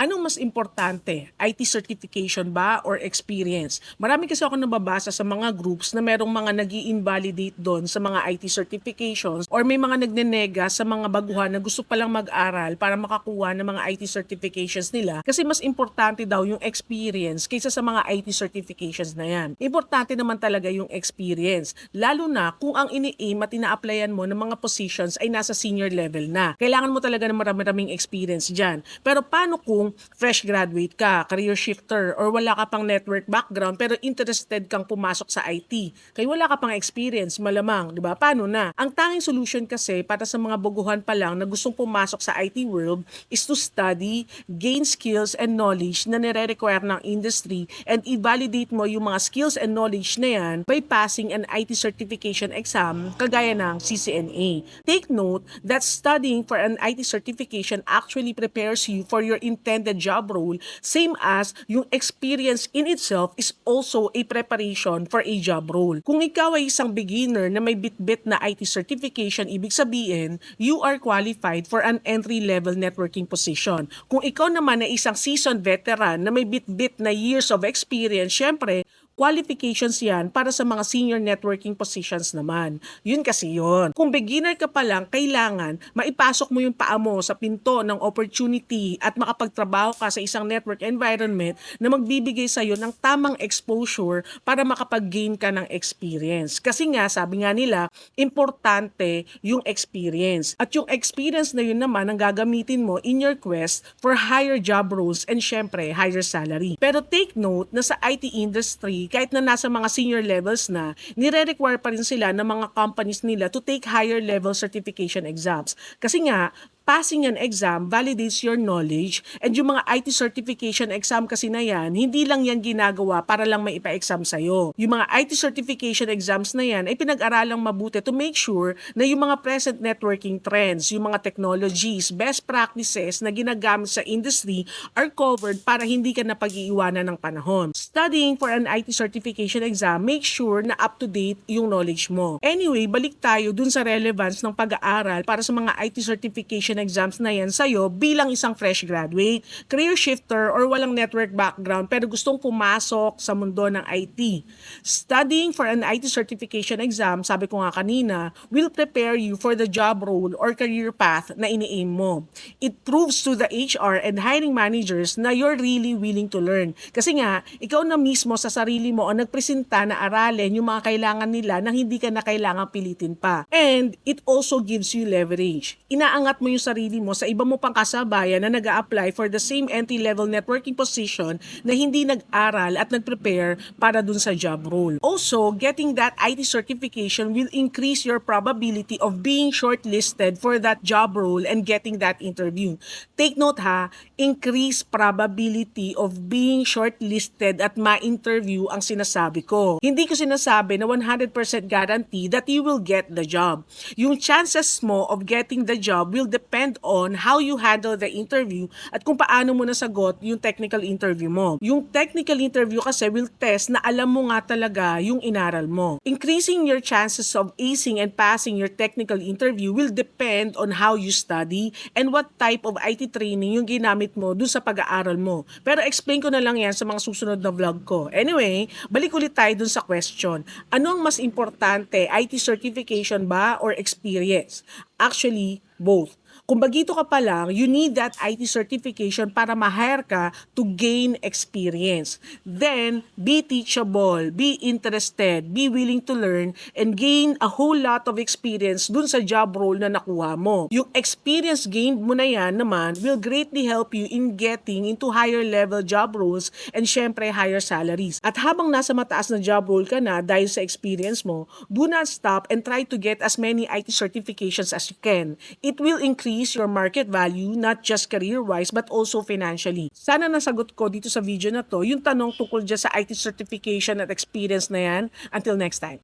Anong mas importante? IT certification ba or experience? Marami kasi ako nababasa sa mga groups na merong mga nag invalidate doon sa mga IT certifications or may mga nagnenega sa mga baguhan na gusto palang mag-aral para makakuha ng mga IT certifications nila kasi mas importante daw yung experience kaysa sa mga IT certifications na yan. Importante naman talaga yung experience. Lalo na kung ang ini-aim at ina-applyan mo ng mga positions ay nasa senior level na. Kailangan mo talaga ng marami-raming experience dyan. Pero paano kung fresh graduate ka, career shifter, or wala ka pang network background pero interested kang pumasok sa IT? Kaya wala ka pang experience, malamang, di ba? Paano na? Ang tanging solution kasi para sa mga buguhan pa lang na gustong pumasok sa IT world is to study, gain skills and knowledge na nire-require ng industry and i-validate mo yung mga skills and knowledge na yan by passing an IT certification exam kagaya ng CCNA. Take note that studying for an IT certification actually prepares you for your intended job role same as yung experience in itself is also a preparation for a job role. Kung ikaw ay isang beginner na may bit-bit na IT certification, ibig sabihin, you are qualified for an entry-level networking position. Kung ikaw naman ay isang seasoned veteran na may bit-bit na years of experience, syempre, qualifications yan para sa mga senior networking positions naman. Yun kasi yun. Kung beginner ka pa lang, kailangan maipasok mo yung paa mo sa pinto ng opportunity at makapagtrabaho ka sa isang network environment na magbibigay sa'yo ng tamang exposure para makapag-gain ka ng experience. Kasi nga, sabi nga nila, importante yung experience. At yung experience na yun naman ang gagamitin mo in your quest for higher job roles and syempre, higher salary. Pero take note na sa IT industry, kahit na nasa mga senior levels na, nire-require pa rin sila ng mga companies nila to take higher level certification exams. Kasi nga, passing an exam validates your knowledge and yung mga IT certification exam kasi na yan, hindi lang yan ginagawa para lang may ipa-exam sa'yo. Yung mga IT certification exams na yan ay pinag-aralang mabuti to make sure na yung mga present networking trends, yung mga technologies, best practices na ginagamit sa industry are covered para hindi ka na pag-iiwanan ng panahon. Studying for an IT certification exam, make sure na up-to-date yung knowledge mo. Anyway, balik tayo dun sa relevance ng pag-aaral para sa mga IT certification exams na yan sa'yo bilang isang fresh graduate, career shifter, or walang network background pero gustong pumasok sa mundo ng IT. Studying for an IT certification exam, sabi ko nga kanina, will prepare you for the job role or career path na ini-aim mo. It proves to the HR and hiring managers na you're really willing to learn. Kasi nga, ikaw na mismo sa sarili mo ang nagpresenta na aralin yung mga kailangan nila nang hindi ka na kailangan pilitin pa. And it also gives you leverage. Inaangat mo yung sarili mo sa iba mo pang kasabayan na nag apply for the same entry-level networking position na hindi nag-aral at nag-prepare para dun sa job role. Also, getting that IT certification will increase your probability of being shortlisted for that job role and getting that interview. Take note ha, increase probability of being shortlisted at ma-interview ang sinasabi ko. Hindi ko sinasabi na 100% guarantee that you will get the job. Yung chances mo of getting the job will depend on how you handle the interview at kung paano mo nasagot yung technical interview mo. Yung technical interview kasi will test na alam mo nga talaga yung inaral mo. Increasing your chances of acing and passing your technical interview will depend on how you study and what type of IT training yung ginamit mo dun sa pag-aaral mo. Pero explain ko na lang yan sa mga susunod na vlog ko. Anyway, balik ulit tayo dun sa question. Ano ang mas importante, IT certification ba or experience? Actually, both. Kung bagito ka pa lang, you need that IT certification para ma-hire ka to gain experience. Then, be teachable, be interested, be willing to learn, and gain a whole lot of experience dun sa job role na nakuha mo. Yung experience gained mo na yan naman will greatly help you in getting into higher level job roles and syempre higher salaries. At habang nasa mataas na job role ka na dahil sa experience mo, do not stop and try to get as many IT certifications as you can. It will increase your market value not just career-wise but also financially. Sana nasagot ko dito sa video na to yung tanong tungkol dyan sa IT certification at experience na yan. Until next time.